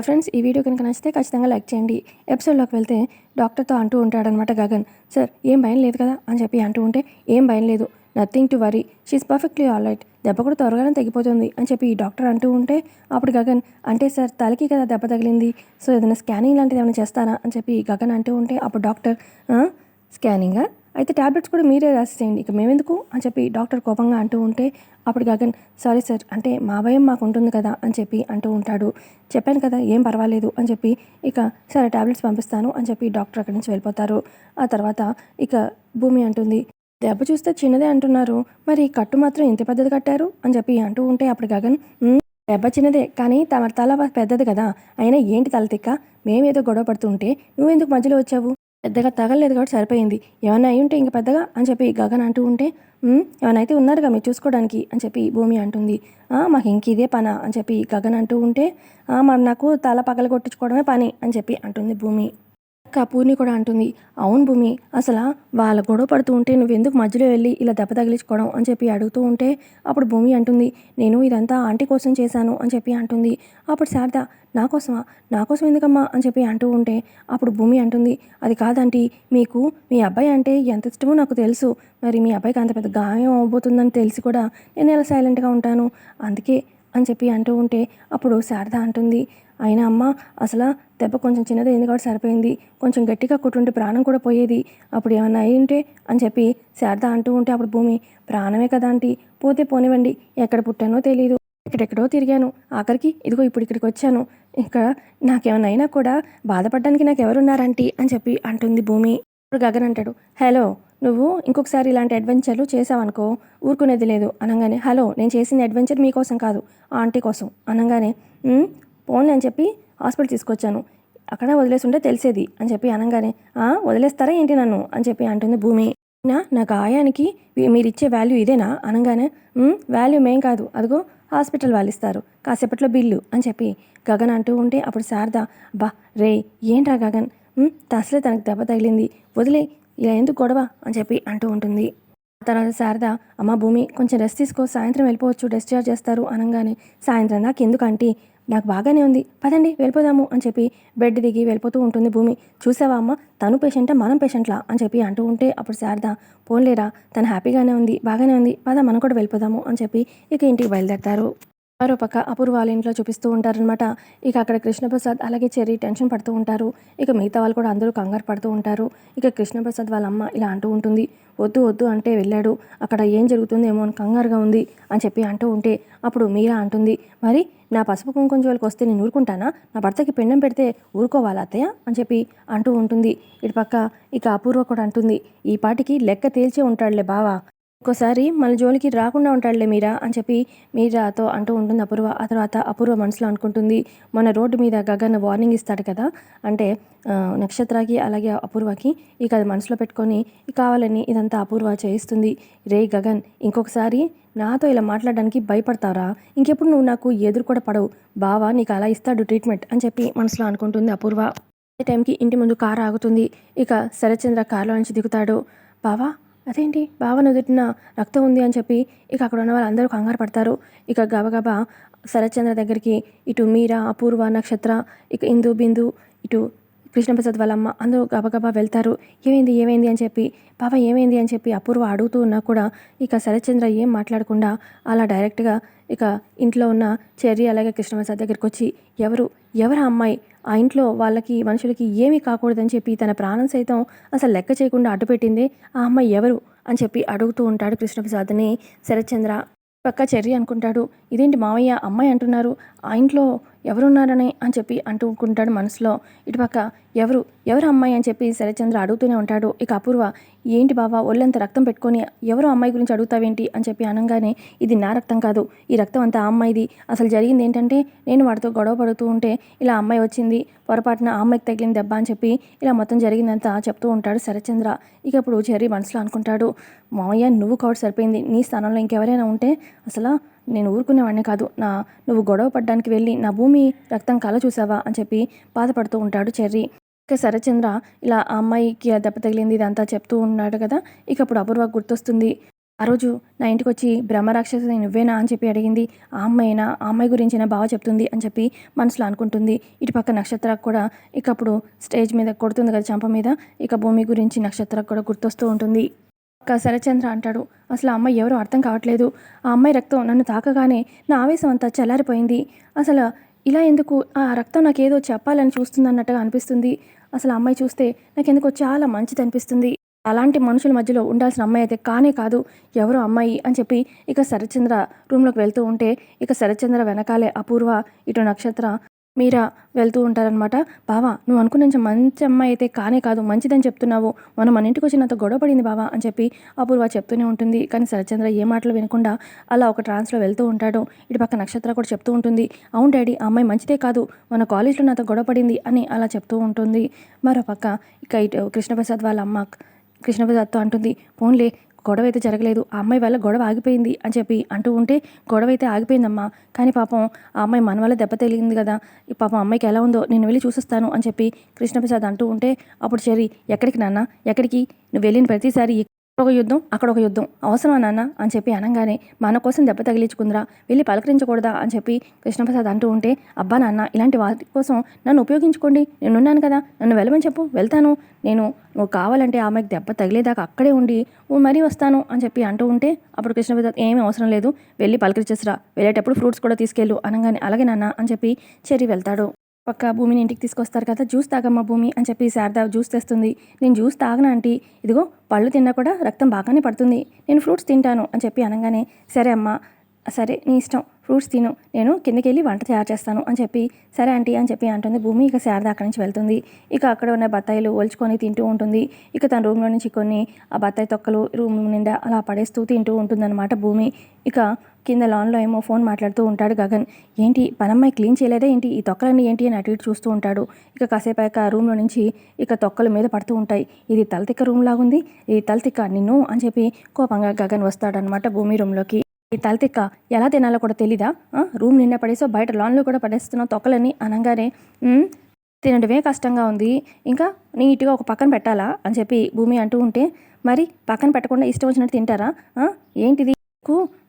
Friends ఈ video కనుక నచ్చితే ఖచ్చితంగా లైక్ చేయండి. ఎపిసోడ్లోకి వెళ్తే డాక్టర్తో అంటూ ఉంటాడనమాట గగన్. సార్ ఏం భయం లేదు కదా? అని చెప్పి అంటూ ఉంటే ఏం భయం లేదు. Nothing to worry she perfectly all right దెబ్బ కూడా త్వరగానే తగ్గిపోతుంది. అని చెప్పి ఈ డాక్టర్ అంటూ ఉంటే అప్పుడు గగన్ అంటే సార్ తలకి కదా దెబ్బ తగిలింది? సో ఏదైనా స్కానింగ్ లాంటిది ఏమైనా చేస్తారా? అని చెప్పి గగన్ అంటూ ఉంటే అప్పుడు డాక్టర్ స్కానింగా. అయితే ట్యాబ్లెట్స్ కూడా మీరే రాసేయండి ఇక మేమెందుకు అని చెప్పి డాక్టర్ కోపంగా అంటూ ఉంటే అప్పుడు గగన్ సారీ సార్ అంటే మా భయం మాకు ఉంటుంది కదా అని చెప్పి అంటూ ఉంటాడు. చెప్పాను కదా ఏం పర్వాలేదు అని చెప్పి ఇక సరే ట్యాబ్లెట్స్ పంపిస్తాను అని చెప్పి డాక్టర్ అక్కడి నుంచి వెళ్ళిపోతారు. ఆ తర్వాత ఇక భూమి అంటుంది. దెబ్బ చూస్తే చిన్నదే అంటున్నారు. మరి కట్టు మాత్రం ఇంత పెద్దది కట్టారు? అని చెప్పి అంటూ ఉంటే అప్పుడు గగన్ దెబ్బ చిన్నదే కానీ తమ తల పెద్దది కదా. అయినా ఏంటి తల తిక్క? మేమేదో గొడవ పడుతుంటే నువ్వెందుకు మధ్యలో వచ్చావు? పెద్దగా తగలలేదు కాబట్టి సరిపోయింది. ఏమైనా అయి ఉంటే ఇంక పెద్దగా అని చెప్పి గగన్ అంటూ ఉంటే ఏమైనా అయితే ఉన్నారుగా మీరు చూసుకోవడానికి అని చెప్పి భూమి అంటుంది. మాకు ఇంక ఇదే పనా అని చెప్పి గగన్ అంటూ ఉంటే మరి నాకు తల పగల కొట్టించుకోవడమే పని అని చెప్పి అంటుంది భూమి. కపూర్ని కూడా అంటుంది. అవును భూమి అసలు వాళ్ళ గొడవ పడుతూ ఉంటే నువ్వెందుకు మధ్యలో వెళ్ళి ఇలా దెబ్బ తగిలించుకోవడం? అని చెప్పి అడుగుతూ ఉంటే అప్పుడు భూమి అంటుంది నేను ఇదంతా ఆంటీ కోసం చేశాను అని చెప్పి అంటుంది. అప్పుడు శారద నా కోసమా? నా కోసం ఎందుకమ్మా? అని చెప్పి అంటూ ఉంటే అప్పుడు భూమి అంటుంది అది కాదంటీ మీకు మీ అబ్బాయి అంటే ఎంత ఇష్టమో నాకు తెలుసు. మరి మీ అబ్బాయికి అంత పెద్ద గాయం అవబోతుందని తెలిసి కూడా నేను ఎలా సైలెంట్గా ఉంటాను? అందుకే అని చెప్పి అంటూ ఉంటే అప్పుడు శారద అంటుంది అయినా అమ్మ అసలు దెబ్బ కొంచెం చిన్నది అయింది కాబట్టి సరిపోయింది? కొంచెం గట్టిగా కొట్టుంటే ప్రాణం కూడా పోయేది. అప్పుడు ఏమన్నా అయి ఉంటే అని చెప్పి శారద అంటూ ఉంటే అప్పుడు భూమి ప్రాణమే కదా ఆంటీ పోతే పోనివ్వండి ఎక్కడ పుట్టానో తెలియదు ఎక్కడెక్కడో తిరిగాను. ఆఖరికి ఇదిగో ఇప్పుడు ఇక్కడికి వచ్చాను. ఇక్కడ నాకేమైనా అయినా కూడా బాధపడడానికి నాకు ఎవరున్నారంటీ అని చెప్పి అంటుంది భూమి. ఇప్పుడు గగన్ అంటాడు హలో నువ్వు ఇంకొకసారి ఇలాంటి అడ్వెంచర్లు చేసావనుకో ఊరుకునేది లేదు. అనగానే హలో నేను చేసిన అడ్వెంచర్ మీకోసం కాదు ఆంటీ కోసం. అనగానే "ఉమ్, పోన్లే అని చెప్పి హాస్పిటల్ తీసుకొచ్చాను. అక్కడ వదిలేసుంటే తెలిసేది అని చెప్పి అనగానే "ఆ, వదిలేస్తారా ఏంటి నన్ను? అని చెప్పి అంటుంది భూమి. నా నా గాయానికి మీరు ఇచ్చే వాల్యూ ఇదేనా? అనగానే వాల్యూ మేం కాదు. అదిగో హాస్పిటల్ వాళ్ళు ఇస్తారు కాసేపట్లో బిల్లు అని చెప్పి గగన్ అంటూ ఉంటే అప్పుడు శారద బా రే ఏంట్రా గగన్? తసలే తనకు దెబ్బ తగిలింది. వదిలే ఇలా ఎందుకు గొడవ? అని చెప్పి అంటూ ఉంటుంది. తర్వాత శారద అమ్మ భూమి కొంచెం రెస్ట్ తీసుకో. సాయంత్రం వెళ్ళిపోవచ్చు. డిశ్చార్జ్ చేస్తారు. అనగానే సాయంత్రం నాకు ఎందుకంటే నాకు బాగానే ఉంది. పదండి వెళ్ళిపోదాము అని చెప్పి బెడ్ దిగి వెళ్ళిపోతూ ఉంటుంది భూమి. చూసావా అమ్మ? తను పేషెంటా మనం పేషెంట్లా? అని చెప్పి అంటూ ఉంటే అప్పుడు శారద పోన్లేరా తను హ్యాపీగానే ఉంది బాగానే ఉంది. పద మనం కూడా వెళ్ళిపోదాము అని చెప్పి ఇక ఇంటికి బయలుదేరతారు. మరో పక్క అపూర్వ వాళ్ళ ఇంట్లో చూపిస్తూ ఉంటారనమాట ఇక అక్కడ కృష్ణప్రసాద్ అలాగే చెర్రీ టెన్షన్ పడుతూ ఉంటారు. ఇక మిగతా వాళ్ళు కూడా అందరూ కంగారు పడుతూ ఉంటారు. ఇక కృష్ణప్రసాద్ వాళ్ళ అమ్మ ఇలా అంటూ ఉంటుంది. వద్దు వద్దు అంటే వెళ్ళాడు. అక్కడ ఏం జరుగుతుందేమో అని కంగారుగా ఉంది అని చెప్పి అంటూ ఉంటే అప్పుడు మీరా అంటుంది. మరి నా పసుపు కుంకుమ జోలికి వస్తే నేను ఊరుకుంటానా? నా భర్తకి పిండం పెడితే ఊరుకోవాలా అత్తయ్య అని చెప్పి అంటూ ఉంటుంది. ఇటు పక్క ఇక అపూర్వ కూడా అంటుంది. ఈ పాటికి లెక్క తేల్చే ఉంటాడులే బావా. ఒక్కోసారి మన జోలికి రాకుండా ఉంటాడులే మీరా అని చెప్పి మీరాతో అంటూ ఉంటుంది అపూర్వ. ఆ తర్వాత అపూర్వ మనసులో అనుకుంటుంది మన రోడ్డు మీద గగన్ వార్నింగ్ ఇస్తాడు కదా? అంటే నక్షత్రకి అలాగే అపూర్వకి ఇక అది మనసులో పెట్టుకొని కావాలని ఇదంతా అపూర్వ చేయిస్తుంది. రే గగన్ ఇంకొకసారి నాతో ఇలా మాట్లాడడానికి భయపడతారా ఇంకెప్పుడు నువ్వు నాకు ఎదురు కూడా పడవు. బావా నీకు అలా ఇస్తాడు ట్రీట్మెంట్ అని చెప్పి మనసులో అనుకుంటుంది అపూర్వ. అదే టైంకి ఇంటి ముందు కారు ఆగుతుంది. ఇక శరత్చంద్ర కారులో నుంచి దిగుతాడు. బావా అదేంటి? బావ నుదుటిన రక్తం ఉంది అని చెప్పి ఇక అక్కడ ఉన్న వాళ్ళందరూ కంగారు పడతారు. ఇక గబగబా శరత్చంద్ర దగ్గరికి ఇటు మీరా అపూర్వ నక్షత్ర ఇక ఇందు బిందు ఇటు కృష్ణప్రసాద్ వాళ్ళ అమ్మ అందరూ గబగబా వెళ్తారు. ఏమైంది ఏమైంది అని చెప్పి పాప ఏమైంది అని చెప్పి అపూర్వ అడుగుతూ ఉన్నా కూడా ఇక శరత్చంద్ర ఏం మాట్లాడకుండా అలా డైరెక్ట్గా ఇక ఇంట్లో ఉన్న చెర్రి అలాగే కృష్ణప్రసాద్ దగ్గరికి వచ్చి ఎవరు ఎవరు ఆ అమ్మాయి? ఆ ఇంట్లో వాళ్ళకి మనుషులకి ఏమీ కాకూడదని చెప్పి తన ప్రాణం సైతం అసలు లెక్క చేయకుండా అడ్డుపెట్టింది ఆ అమ్మాయి ఎవరు? అని చెప్పి అడుగుతూ ఉంటాడు కృష్ణప్రసాద్ని శరత్చంద్ర. పక్క చెర్రి అనుకుంటాడు. ఇదేంటి మావయ్య అమ్మాయి అంటున్నారు? ఆ ఇంట్లో ఎవరున్నారని అని చెప్పి అంటుకుంటాడు మనసులో. ఇటుపక్క ఎవరు? ఎవరు అమ్మాయి అని చెప్పి శరచంద్ర అడుగుతూనే ఉంటాడు. ఇక అపూర్వ ఏంటి బావా ఒళ్ళంత రక్తం పెట్టుకొని ఎవరు అమ్మాయి గురించి అడుగుతావేంటి? అని చెప్పి అనగానే ఇది నా రక్తం కాదు. ఈ రక్తం అంతా ఆ అమ్మాయిది. అసలు జరిగింది ఏంటంటే నేను వాడితో గొడవ పడుతూ ఉంటే ఇలా అమ్మాయి వచ్చింది పొరపాటున ఆ అమ్మాయికి తగిలిన దెబ్బ అని చెప్పి ఇలా మొత్తం జరిగిందంతా చెప్తూ ఉంటాడు శరచంద్ర ఇక ఇప్పుడు చెర్రీ మనసులో అనుకుంటాడు మామయ్య నువ్వు కాబట్టి సరిపోయింది. నీ స్థానంలో ఇంకెవరైనా ఉంటే అసలు నేను ఊరుకునేవాడిని కాదు. నా నువ్వు గొడవ పడ్డానికి వెళ్ళి నా భూమి రక్తం కళ చూసావా అని చెప్పి బాధపడుతూ ఉంటాడు చెర్రీ. ఇక శరచంద్ర ఇలా ఆ అమ్మాయికి దెబ్బ తగిలింది ఇదంతా చెప్తూ ఉన్నాడు కదా ఇక అప్పుడు అపూర్వ గుర్తొస్తుంది. ఆ రోజు నా ఇంటికి వచ్చి బ్రహ్మరాక్షసుని నువ్వేనా అని చెప్పి అడిగింది. ఆ అమ్మాయినా? ఆ అమ్మాయి గురించి బాగా చెప్తుంది అని చెప్పి మనసులో అనుకుంటుంది. ఇటు పక్క నక్షత్ర కూడా ఇక అప్పుడు స్టేజ్ మీద కొడుతుంది కదా చంప మీద ఇక భూమి గురించి నక్షత్ర కూడా గుర్తొస్తూ ఉంటుంది. శరచంద్ర అంటాడు. అసలు ఆ అమ్మాయి ఎవరో అర్థం కావట్లేదు. ఆ అమ్మాయి రక్తం నన్ను తాకగానే నా ఆవేశం అంతా చల్లారిపోయింది. అసలు ఇలా ఎందుకు? ఆ రక్తం నాకేదో చెప్పాలని చూస్తుందన్నట్టుగా అనిపిస్తుంది. అసలు ఆ అమ్మాయి చూస్తే నాకెందుకో చాలా మంచిది అనిపిస్తుంది. అలాంటి మనుషుల మధ్యలో ఉండాల్సిన అమ్మాయి అయితే కానే కాదు ఎవరో అమ్మాయి అని చెప్పి ఇక శరచంద్ర రూమ్లోకి వెళ్తూ ఉంటే ఇక శరచంద్ర వెనకాలే అపూర్వ ఇటు నక్షత్ర మీరా వెళ్తూ ఉంటారనమాట బావా నువ్వు అనుకున్న మంచి అమ్మాయి అయితే కానే కాదు మంచిదని చెప్తున్నావు. మనం మన ఇంటికి వచ్చినంత గొడవ పడింది బావా అని చెప్పి అపూర్వ చెప్తూనే ఉంటుంది. కానీ శరచంద్ర ఏ మాటలు వినకుండా అలా ఒక ట్రాన్స్లో వెళ్తూ ఉంటాడు. ఇటు పక్క నక్షత్ర కూడా చెప్తూ ఉంటుంది. అవును డాడీ ఆ అమ్మాయి మంచిదే కాదు మన కాలేజ్లో నాతో గొడవ పడింది అని అలా చెప్తూ ఉంటుంది. మరో పక్క ఇక ఇటు కృష్ణప్రసాద్ వాళ్ళ అమ్మ కృష్ణప్రసాద్తో అంటుంది. పోన్లే గొడవ అయితే జరగలేదు. ఆ అమ్మాయి వల్ల గొడవ ఆగిపోయింది అని చెప్పి అంటూ ఉంటే గొడవ అయితే ఆగిపోయిందమ్మా. కానీ పాపం ఆ అమ్మాయి మన వల్ల దెబ్బ తగిలింది కదా. ఈ పాపం అమ్మాయికి ఎలా ఉందో నేను వెళ్ళి చూసిస్తాను అని చెప్పి కృష్ణప్రసాద్ అంటూ ఉంటే అప్పుడు చెరి ఎక్కడికి నాన్న? ఎక్కడికి? నువ్వు వెళ్ళిన ప్రతిసారి ఒక యుద్ధం అక్కడ ఒక యుద్ధం. అవసరమా నాన్న? అని చెప్పి అనగానే మన కోసం దెబ్బ తగిలించుకుందిరా వెళ్ళి పలకరించకూడదా? అని చెప్పి కృష్ణప్రసాద్ అంటూ ఉంటే అబ్బా నాన్న ఇలాంటి వాటి కోసం నన్ను ఉపయోగించుకోండి. నేనున్నాను కదా నన్ను వెళ్ళమని చెప్పు వెళ్తాను. నేను నువ్వు కావాలంటే ఆమెకు దెబ్బ తగిలేదాకా అక్కడే ఉండి నువ్వు మరీ వస్తాను అని చెప్పి అంటూ ఉంటే అప్పుడు కృష్ణప్రసాద్ ఏమీ అవసరం లేదు వెళ్ళి పలకరించేసిరా వెళ్ళేటప్పుడు ఫ్రూట్స్ కూడా తీసుకెళ్ళు అనగానే అలాగే నాన్న అని చెప్పి చెరి వెళ్తాడు. పక్క భూమిని ఇంటికి తీసుకొస్తారు కదా జ్యూస్ తాగమ్మా భూమి అని చెప్పి శారద జ్యూస్ తెస్తుంది. నేను జ్యూస్ తాగనా ఆంటీ. ఇదిగో పళ్ళు తిన్నా కూడా రక్తం బాగానే పడుతుంది. నేను ఫ్రూట్స్ తింటాను అని చెప్పి అనగానే సరే అమ్మా సరే నీ ఇష్టం ఫ్రూట్స్ తిను. నేను కిందకి వెళ్ళి వంట తయారు చేస్తాను అని చెప్పి సరే ఆంటీ అని చెప్పి అంటుంది భూమి. ఇక శారద అక్కడి నుంచి వెళ్తుంది. ఇక అక్కడ ఉన్న బత్తాయిలు ఒలుచుకొని తింటూ ఉంటుంది. ఇక తన రూమ్లో నుంచి కొన్ని ఆ బత్తాయి తొక్కలు రూమ్ నిండా అలా పడేస్తూ తింటూ ఉంటుందన్నమాట భూమి. ఇక కింద లాన్లో ఏమో ఫోన్ మాట్లాడుతూ ఉంటాడు గగన్. ఏంటి పనమ్మాయి క్లీన్ చేయలేదా ఏంటి? ఈ తొక్కలన్నీ ఏంటి అని అటు ఇటు చూస్తూ ఉంటాడు. ఇక కాసేపు ఆ రూమ్లో నుంచి ఇక తొక్కల మీద పడుతూ ఉంటాయి. ఇది తలతిక్క రూమ్ లాగుంది ఇది తలతిక్క నిన్ను అని చెప్పి కోపంగా గగన్ వస్తాడనమాట భూమి రూమ్లోకి ఈ తలతిక్క ఎలా తినాలో కూడా తెలీదా? రూమ్ నిండా పడేసో బయట లాన్లో కూడా పడేస్తున్నావు తొక్కలని అనగానే తినడమే కష్టంగా ఉంది. ఇంకా నీట్గా ఒక పక్కన పెట్టాలా? అని చెప్పి భూమి అంటూ ఉంటే మరి పక్కన పెట్టకుండా ఇష్టం వచ్చినట్టు తింటారా? ఏంటిది?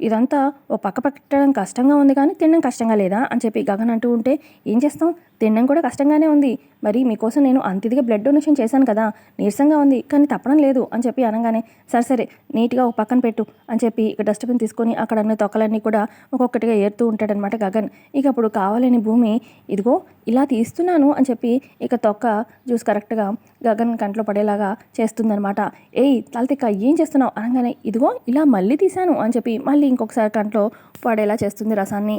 ఇదంతా ఓ పక్క పెట్టడం కష్టంగా ఉంది కానీ తినడం కష్టంగా లేదా అని చెప్పి గగన్ అంటూ ఉంటే ఏం చేస్తాం? తినడం కూడా కష్టంగానే ఉంది. మరి మీకోసం నేను అంతిదిగా బ్లడ్ డొనేషన్ చేశాను కదా నీరసంగా ఉంది కానీ తప్పడం లేదు అని చెప్పి అనగానే సరే సరే నీట్గా ఒక పక్కన పెట్టు అని చెప్పి ఇక డస్ట్బిన్ తీసుకొని అక్కడ అన్ని తొక్కలన్నీ కూడా ఒక్కొక్కటిగా ఏరుతూ ఉంటాడనమాట గగన్. ఇక అప్పుడు కావాలని భూమి ఇదిగో ఇలా తీస్తున్నాను అని చెప్పి ఇక తొక్క జ్యూస్ కరెక్ట్గా గగన్ కంట్లో పడేలాగా చేస్తుందనమాట. ఏయ్ తలతిక్క ఏం చేస్తున్నావు? అనగానే ఇదిగో ఇలా మళ్ళీ తీశాను అని చెప్పి మళ్ళీ ఇంకొకసారి కంట్లో పడేలా చేస్తుంది రసాన్ని.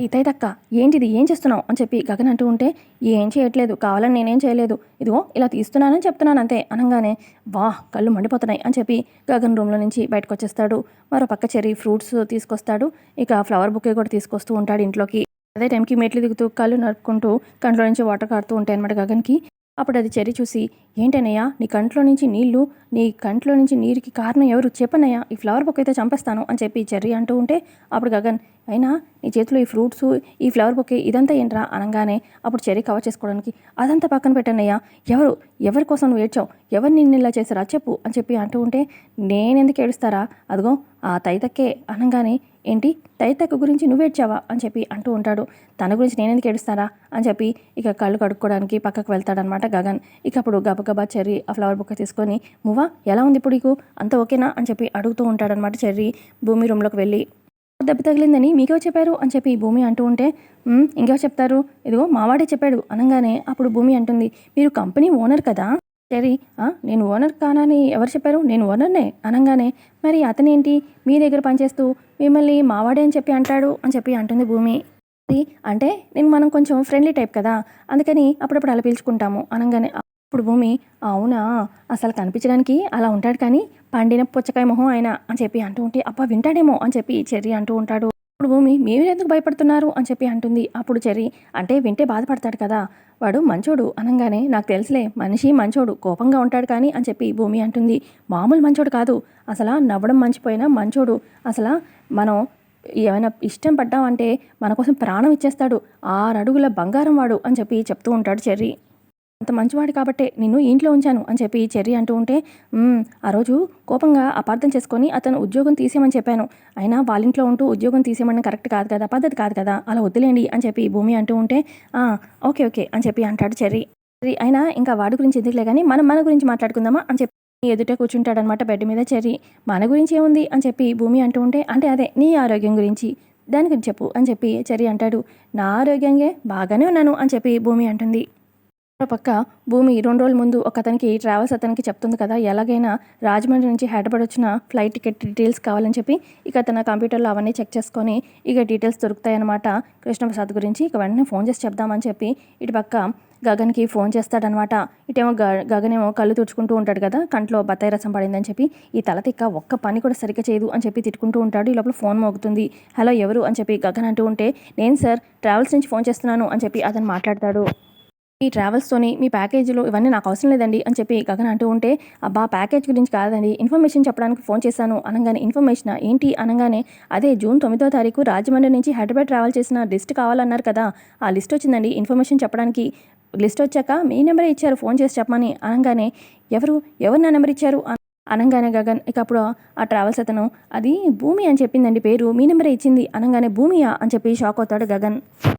తక్క ఏంటిది? ఏం చేస్తున్నావు? అని చెప్పి గగన్ అంటూ ఉంటే ఏం చేయట్లేదు. కావాలని నేనేం చేయలేదు. ఇదిగో ఇలా తీస్తున్నానని చెప్తున్నాను అంతే. అనగానే వా కళ్ళు మండిపోతున్నాయి. అని చెప్పి గగన్ రూమ్లో నుంచి బయటకు వచ్చేస్తాడు మరో పక్క చెర్రీ ఫ్రూట్స్ తీసుకొస్తాడు. ఇక ఫ్లవర్ బుకే కూడా తీసుకొస్తూ ఉంటాడు ఇంట్లోకి. అదే టైంకి మెట్లు దిగుతూ కళ్ళు నరుపుకుంటూ కంట్లో నుంచి వాటర్ కారుతూ ఉంటాయి అనమాట గగన్కి. అప్పుడు అది చెరి చూసి ఏంటనయ్యా నీ కంట్లో నుంచి నీళ్ళు నీ కంట్లో నుంచి నీరుకి కారణం ఎవరు? చెప్పనయ్యా ఈ ఫ్లవర్ బొక్క అయితే చంపేస్తాను అని చెప్పి చెర్రీ అంటూ ఉంటే అప్పుడు గగన్ అయినా నీ చేతిలో ఈ ఫ్రూట్స్ ఈ ఫ్లవర్ బొకే ఇదంతా ఏంట్రా? అనగానే అప్పుడు చెర్రీ కవర్ చేసుకోవడానికి అదంతా పక్కన పెట్టానయ్యా ఎవరు ఎవరి కోసం నువ్వు ఏడ్చావు? ఎవరు నిన్ను ఇలా చేశారా? చెప్పు అని చెప్పి అంటూ ఉంటే నేనెందుకు ఏడుస్తారా? అదిగో ఆ తైతక్కే అనగానే ఏంటి? తైతక్క గురించి నువ్వేడ్చావా అని చెప్పి అంటూ ఉంటాడు. తన గురించి నేనెందుకు ఏడుస్తారా? అని చెప్పి ఇక కళ్ళు కడుక్కోవడానికి పక్కకు వెళ్తాడనమాట గగన్. ఇక అప్పుడు గబగబా చెర్రీ ఆ ఫ్లవర్ బుక్క తీసుకొని మువ్వా ఎలా ఉంది ఇప్పుడు నీకు? అంత ఓకేనా? అని చెప్పి అడుగుతూ ఉంటాడనమాట చెర్రీ. భూమి రూమ్లోకి వెళ్ళి దెబ్బ తగిలిందని మీకే చెప్పారు? అని చెప్పి భూమి అంటూ ఉంటే ఇంకేవో చెప్తారు? ఇదిగో మావాడే చెప్పాడు. అనగానే అప్పుడు భూమి అంటుంది మీరు కంపెనీ ఓనర్ కదా? టెరీ నేను ఓనర్ కానని ఎవరు చెప్పారు? నేను ఓనర్నే అనగానే మరి అతనేంటి? మీ దగ్గర పనిచేస్తూ మిమ్మల్ని మావాడే అని చెప్పి అంటాడు అని చెప్పి అంటుంది భూమి. అంటే నేను మనం కొంచెం ఫ్రెండ్లీ టైప్ కదా అందుకని అప్పుడప్పుడు అలా పీల్చుకుంటాము అనగానే. అప్పుడు భూమి అవునా? అసలు కనిపించడానికి అలా ఉంటాడు కానీ పండిన పుచ్చకాయ మొహం ఆయన అని చెప్పి అంటూ ఉంటే అబ్బా వింటాడేమో అని చెప్పి చెర్రీ అంటూ ఉంటాడు. అప్పుడు భూమి మేమే ఎందుకు భయపడుతున్నారు? అని చెప్పి అంటుంది. అప్పుడు చెర్రీ అంటే వింటే బాధపడతాడు కదా. వాడు మంచోడు అనగానే. నాకు తెలుసులే మనిషి మంచోడు కోపంగా ఉంటాడు కానీ అని చెప్పి భూమి అంటుంది. మామూలు మంచోడు కాదు. అసలు నవ్వడం మంచిపోయినా మంచోడు. అసలు మనం ఏమైనా ఇష్టం పడ్డామంటే మన కోసం ప్రాణం ఇచ్చేస్తాడు. ఆరు అడుగుల బంగారం వాడు అని చెప్పి చెప్తూ ఉంటాడు చెర్రీ. అంత మంచివాడు కాబట్టే నిన్ను ఇంట్లో ఉంచాను అని చెప్పి చెర్రి అంటూ ఉంటే ఆ రోజు కోపంగా అపార్థం చేసుకొని అతను ఉద్యోగం తీసేయమని చెప్పాను. అయినా వాళ్ళ ఇంట్లో ఉంటూ ఉద్యోగం తీసేయమని కరెక్ట్ కాదు కదా పద్ధతి కాదు కదా అలా వద్దులేండి అని చెప్పి భూమి అంటూ ఉంటే ఓకే ఓకే అని చెప్పి అంటాడు చెర్రి. చెర్రీ అయినా ఇంకా వాడి గురించి ఎందుకులే కానీ మనం మన గురించి మాట్లాడుకుందామా? అని చెప్పి ఎదుటే కూర్చుంటాడనమాట బెడ్ మీద చెర్రి. మన గురించి ఏముంది? అని చెప్పి భూమి అంటూ ఉంటే అంటే అదే నీ ఆరోగ్యం గురించి. దాని గురించి చెప్పు అని చెప్పి చెర్రి అంటాడు. నా ఆరోగ్యంగా బాగానే ఉన్నాను అని చెప్పి భూమి అంటుంది. పక్క భూమి రెండు రోజుల ముందు ఒక అతనికి ట్రావెల్స్ అతనికి చెప్తుంది కదా ఎలాగైనా రాజమండ్రి నుంచి హైదరాబాద్ వచ్చిన ఫ్లైట్ టికెట్ డీటెయిల్స్ కావాలని చెప్పి ఇక తన కంప్యూటర్లో అవన్నీ చెక్ చేసుకొని ఇక డీటెయిల్స్ దొరుకుతాయన్నమాట. కృష్ణప్రసాద్ గురించి ఇక వెంటనే ఫోన్ చేసి చెప్దామని చెప్పి ఇటు పక్క గగన్కి ఫోన్ చేస్తాడనమాట ఇటేమో గ గగన్ ఏమో కళ్ళు తుడుచుకుంటూ ఉంటాడు కదా కంట్లో బత్తాయి రసం పడిందని చెప్పి ఈ తల తిక్క ఒక్క పని కూడా సరిగ్గా చేయదు అని చెప్పి తిట్టుకుంటూ ఉంటాడు. ఈ లోపల ఫోన్ మోగుతుంది. హలో ఎవరు? అని చెప్పి గగన్ అంటూ ఉంటే నేను సార్ ట్రావెల్స్ నుంచి ఫోన్ చేస్తున్నాను అని చెప్పి అతను మాట్లాడతాడు. ఈ ట్రావెల్స్తోని మీ ప్యాకేజీలో ఇవన్నీ నాకు అవసరం లేదండి అని చెప్పి గగన్ అంటూ ఉంటే అబ్బా ప్యాకేజ్ గురించి కాదండి. ఇన్ఫర్మేషన్ చెప్పడానికి ఫోన్ చేశాను అనగానే ఇన్ఫర్మేషన్? ఏంటి? అనగానే అదే జూన్ తొమ్మిదో తారీఖు రాజమండ్రి నుంచి హైదరాబాద్ ట్రావెల్ చేసిన లిస్ట్ కావాలన్నారు కదా. ఆ లిస్ట్ వచ్చిందండి. ఇన్ఫర్మేషన్ చెప్పడానికి లిస్ట్ వచ్చాక మీ నెంబరే ఇచ్చారు ఫోన్ చేసి చెప్పమని. అనగానే ఎవరు? ఎవరు నా నెంబర్ ఇచ్చారు? అనగానే గగన్ ఇక అప్పుడు ఆ ట్రావెల్స్ అతను అది భూమి అని చెప్పిందండి పేరు. మీ నెంబరే ఇచ్చింది. అనగానే భూమియా? అని చెప్పి షాక్ అవుతాడు గగన్.